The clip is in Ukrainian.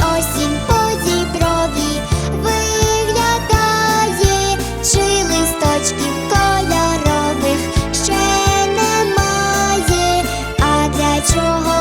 осінь по зіброві виглядає, чи листочків кольорових ще немає, а для чого?